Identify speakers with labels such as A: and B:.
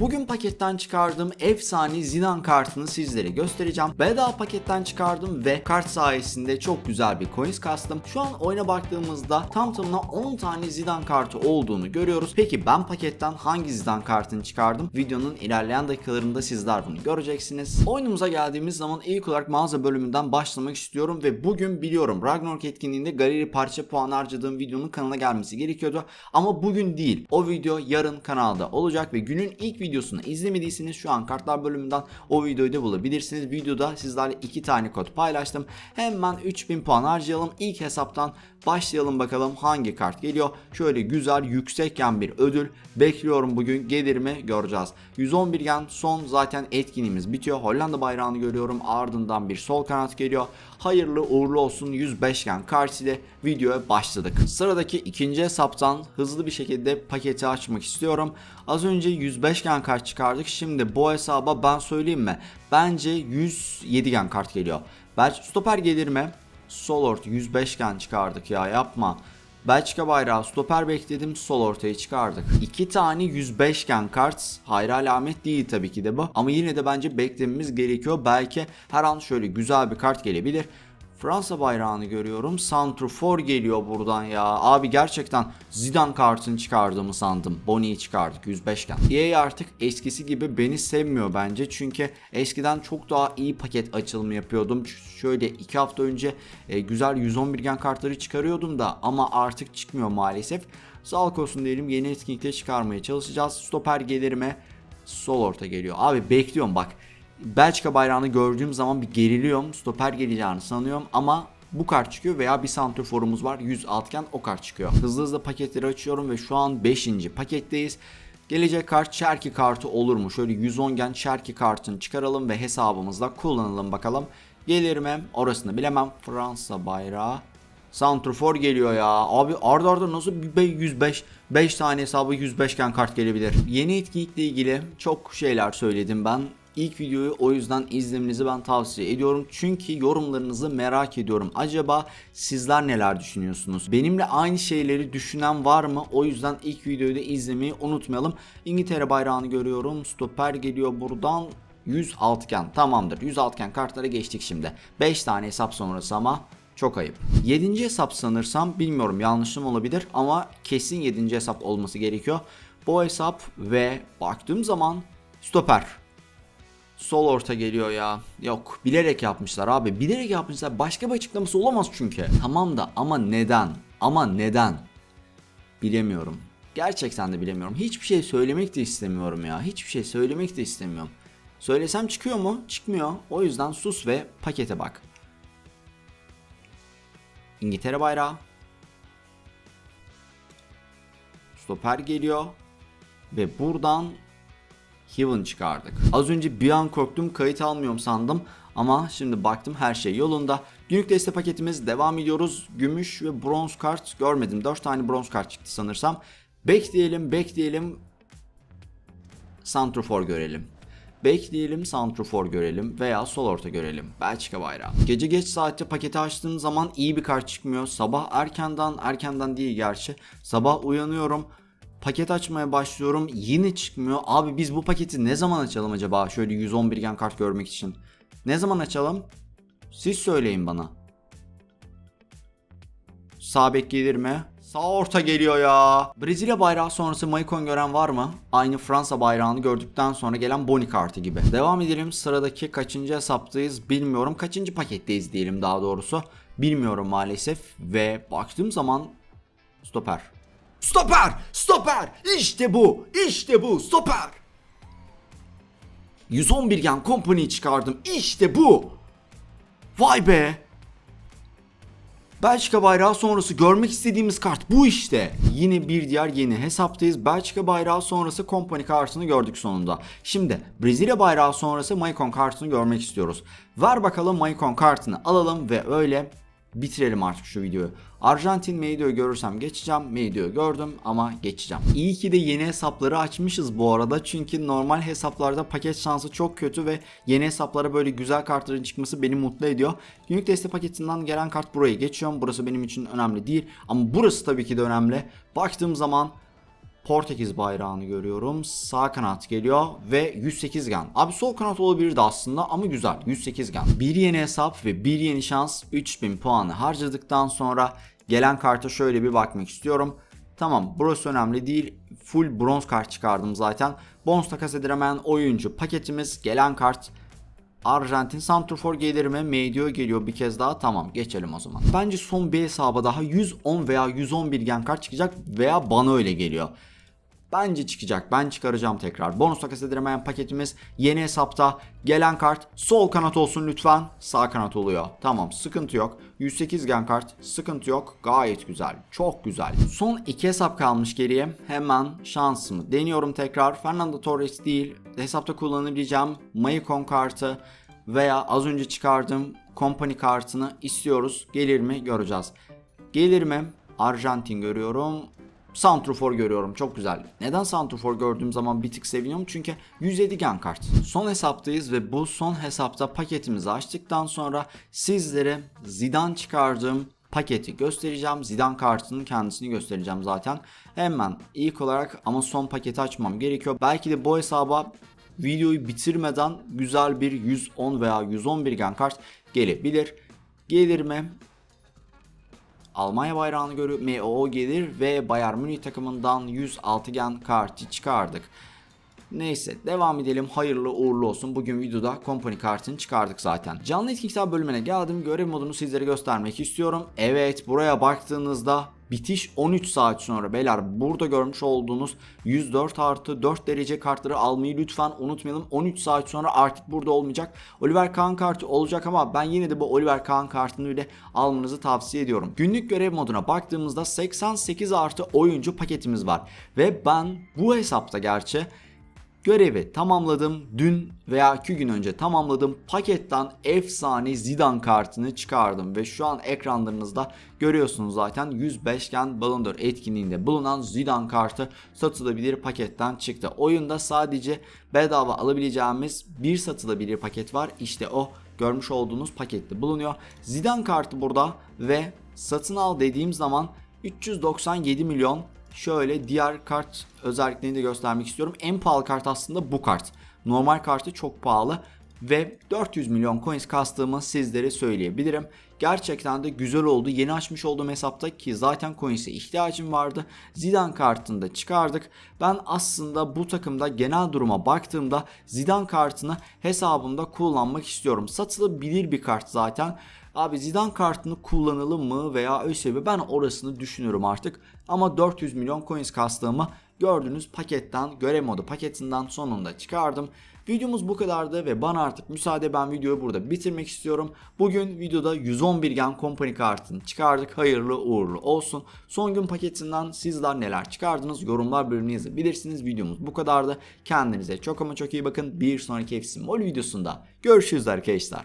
A: Bugün paketten çıkardığım efsane Zidane kartını sizlere göstereceğim. Bedava paketten çıkardım ve kart sayesinde çok güzel bir coins kastım. Şu an oyuna baktığımızda tam tamına 10 tane Zidane kartı olduğunu görüyoruz. Peki ben paketten hangi Zidane kartını çıkardım? Videonun ilerleyen dakikalarında sizler bunu göreceksiniz. Oyunumuza geldiğimiz zaman ilk olarak mağaza bölümünden başlamak istiyorum ve bugün biliyorum Ragnarok etkinliğinde galeri parça puan harcadığım videonun kanala gelmesi gerekiyordu. Ama bugün değil. O video yarın kanalda olacak ve günün ilk videosunu izlemediyseniz şu an kartlar bölümünden o videoyu da bulabilirsiniz. Videoda sizlerle iki tane kod paylaştım. Hemen 3000 puan harcayalım. İlk hesaptan başlayalım bakalım hangi kart geliyor. Şöyle güzel yüksekken bir ödül bekliyorum bugün gelir mi göreceğiz. 111 gen son zaten etkinliğimiz bitiyor. Hollanda bayrağını görüyorum. Ardından bir sol kanat geliyor. Hayırlı uğurlu olsun 105 gen kart ile videoya başladık. Sıradaki ikinci hesaptan hızlı bir şekilde paketi açmak istiyorum. Az önce 105 gen kart çıkardık. Şimdi bu hesaba ben söyleyeyim mi? Bence 107 gen kart geliyor. Belki stoper gelir mi? Sol orta 105 gen çıkardık ya yapma. Belçika bayrağı stoper bekledim sol ortaya çıkardık. İki tane 105 gen kart hayra alamet değil tabii ki de bu. Ama yine de bence beklememiz gerekiyor. Belki her an şöyle güzel bir kart gelebilir. Fransa bayrağını görüyorum. Santrofor geliyor buradan ya. Abi gerçekten Zidane kartını çıkardığımı sandım. Boni'yi çıkardık 105 gen. EA artık eskisi gibi beni sevmiyor bence. Çünkü eskiden çok daha iyi paket açılımı yapıyordum. Şöyle 2 hafta önce e, güzel 111 gen kartları çıkarıyordum da ama artık çıkmıyor maalesef. Sağlık olsun diyelim yeni etkinlikte çıkarmaya çalışacağız. Stoper gelirime sol orta geliyor. Abi bekliyorum bak. Belçika bayrağını gördüğüm zaman bir geriliyorum. Stoper geleceğini sanıyorum ama bu kart çıkıyor veya bir santroforumuz var 100 altken o kart çıkıyor. Hızlı hızlı paketleri açıyorum ve şu an 5. paketteyiz. Gelecek kart Cherky kartı olur mu? Şöyle 110 gen Cherky kartını çıkaralım ve hesabımızda kullanalım bakalım. Gelir mi? Orasını bilemem. Fransa bayrağı. Santrofor geliyor ya. Abi arda arda nasıl bir be- 105 5 tane hesabı 105 gen kart gelebilir. Yeni etkinlikle ilgili çok şeyler söyledim ben. İlk videoyu o yüzden izlemenizi ben tavsiye ediyorum. Çünkü yorumlarınızı merak ediyorum. Acaba sizler neler düşünüyorsunuz? Benimle aynı şeyleri düşünen var mı? O yüzden ilk videoyu da izlemeyi unutmayalım. İngiltere bayrağını görüyorum. Stoper geliyor buradan. 100 altgen tamamdır. 100 altgen kartlara geçtik şimdi. 5 tane hesap sonrası ama çok ayıp. 7. hesap sanırsam bilmiyorum yanlışım olabilir ama kesin 7. hesap olması gerekiyor. Bu hesap ve baktığım zaman stoper. Sol orta geliyor ya. Yok bilerek yapmışlar abi. Bilerek yapmışlar. Başka bir açıklaması olamaz çünkü. Tamam da ama neden? Ama neden? Bilemiyorum. Gerçekten de bilemiyorum. Hiçbir şey söylemek de istemiyorum ya. Hiçbir şey söylemek de istemiyorum. Söylesem çıkıyor mu? Çıkmıyor. O yüzden sus ve pakete bak. İngiltere bayrağı. Stoper geliyor. Ve buradan Heaven çıkardık. Az önce bir an korktum kayıt almıyorum sandım. Ama şimdi baktım her şey yolunda. Günlük deste paketimiz devam ediyoruz. Gümüş ve bronz kart görmedim. 4 tane bronz kart çıktı sanırsam. Bekleyelim bekleyelim. Santrofor görelim. Bekleyelim Santrofor görelim veya sol orta görelim. Belçika bayrağı. Gece geç saatte paketi açtığım zaman iyi bir kart çıkmıyor. Sabah erkenden erkenden değil gerçi. Sabah uyanıyorum. Paket açmaya başlıyorum. Yine çıkmıyor. Abi biz bu paketi ne zaman açalım acaba? Şöyle 111 gen kart görmek için. Ne zaman açalım? Siz söyleyin bana. Sağ bek gelir mi? Sağ orta geliyor ya. Brezilya bayrağı sonrası Maicon gören var mı? Aynı Fransa bayrağını gördükten sonra gelen Boni kartı gibi. Devam edelim. Sıradaki kaçıncı hesaptayız bilmiyorum. Kaçıncı paketteyiz diyelim daha doğrusu. Bilmiyorum maalesef. Ve baktığım zaman stoper. Stoper! Stoper! İşte bu! İşte bu! Stoper! 111 gen company çıkardım. İşte bu! Vay be! Belçika bayrağı sonrası görmek istediğimiz kart bu işte. Yine bir diğer yeni hesaptayız. Belçika bayrağı sonrası Company kartını gördük sonunda. Şimdi Brezilya bayrağı sonrası Maicon kartını görmek istiyoruz. Ver bakalım Maicon kartını alalım ve öyle bitirelim artık şu videoyu. Arjantin Meido'yu görürsem geçeceğim. Meido'yu gördüm ama geçeceğim. İyi ki de yeni hesapları açmışız bu arada. Çünkü normal hesaplarda paket şansı çok kötü ve yeni hesaplara böyle güzel kartların çıkması beni mutlu ediyor. Günlük deste paketinden gelen kart burayı geçiyorum. Burası benim için önemli değil. Ama burası tabii ki de önemli. Baktığım zaman Portekiz bayrağını görüyorum. Sağ kanat geliyor ve 108 gen. Abi sol kanat olabilirdi aslında ama güzel. 108 gen. Bir yeni hesap ve bir yeni şans 3000 puanı harcadıktan sonra gelen karta şöyle bir bakmak istiyorum. Tamam burası önemli değil. Full bronz kart çıkardım zaten. Bonus takas edilemeyen oyuncu paketimiz gelen kart Arjantin Santrfor gelir mi? Medio geliyor bir kez daha. Tamam geçelim o zaman. Bence son bir hesaba daha 110 veya 111 gen kart çıkacak veya bana öyle geliyor. Bence çıkacak. Ben çıkaracağım tekrar. Bonus takas edilemeyen paketimiz yeni hesapta. Gelen kart sol kanat olsun lütfen. Sağ kanat oluyor. Tamam sıkıntı yok. 108 gen kart sıkıntı yok. Gayet güzel. Çok güzel. Son iki hesap kalmış geriye. Hemen şansımı deniyorum tekrar. Fernando Torres değil. Hesapta kullanabileceğim Maicon kartı veya az önce çıkardığım company kartını istiyoruz. Gelir mi göreceğiz. Gelir mi? Arjantin görüyorum. Santrofor görüyorum çok güzel. Neden Santrofor gördüğüm zaman bir tık seviniyorum? Çünkü 107 gen kart. Son hesaptayız ve bu son hesapta paketimizi açtıktan sonra sizlere Zidane çıkardığım paketi göstereceğim. Zidane kartının kendisini göstereceğim zaten. Hemen ilk olarak ama son paketi açmam gerekiyor. Belki de bu hesaba videoyu bitirmeden güzel bir 110 veya 111 gen kart gelebilir. Gelir mi? Almanya bayrağını görüp MO gelir ve Bayern Münih takımından 106 gen kartı çıkardık. Neyse devam edelim. Hayırlı uğurlu olsun. Bugün videoda company kartını çıkardık zaten. Canlı etki kitap bölümüne geldim. Görev modunu sizlere göstermek istiyorum. Evet buraya baktığınızda bitiş 13 saat sonra beyler burada görmüş olduğunuz 104 artı 4 derece kartları almayı lütfen unutmayalım. 13 saat sonra artık burada olmayacak. Oliver Kahn kartı olacak ama ben yine de bu Oliver Kahn kartını bile almanızı tavsiye ediyorum. Günlük görev moduna baktığımızda 88 artı oyuncu paketimiz var. Ve ben bu hesapta gerçi Görevi tamamladım. Dün veya 2 gün önce tamamladım. Paketten efsane Zidane kartını çıkardım ve şu an ekranlarınızda görüyorsunuz zaten 105 gen Ballon d'Or etkinliğinde bulunan Zidane kartı satılabilir paketten çıktı. Oyunda sadece bedava alabileceğimiz bir satılabilir paket var. İşte o görmüş olduğunuz pakette bulunuyor. Zidane kartı burada ve satın al dediğim zaman 397 milyon Şöyle diğer kart özelliklerini de göstermek istiyorum. En pahalı kart aslında bu kart. Normal kartı çok pahalı ve 400 milyon coins kastığımı sizlere söyleyebilirim. Gerçekten de güzel oldu. Yeni açmış olduğum hesapta ki zaten coins'e ihtiyacım vardı. Zidane kartını da çıkardık. Ben aslında bu takımda genel duruma baktığımda Zidane kartını hesabımda kullanmak istiyorum. Satılabilir bir kart zaten. Abi Zidane kartını kullanalım mı veya ÖSB ben orasını düşünüyorum artık. Ama 400 milyon coins kastığımı gördüğünüz paketten görev paketinden sonunda çıkardım. Videomuz bu kadardı ve bana artık müsaade ben videoyu burada bitirmek istiyorum. Bugün videoda 111 gen company kartını çıkardık. Hayırlı uğurlu olsun. Son gün paketinden sizler neler çıkardınız yorumlar bölümünü yazabilirsiniz. Videomuz bu kadardı. Kendinize çok ama çok iyi bakın. Bir sonraki FC Mall videosunda görüşürüz arkadaşlar.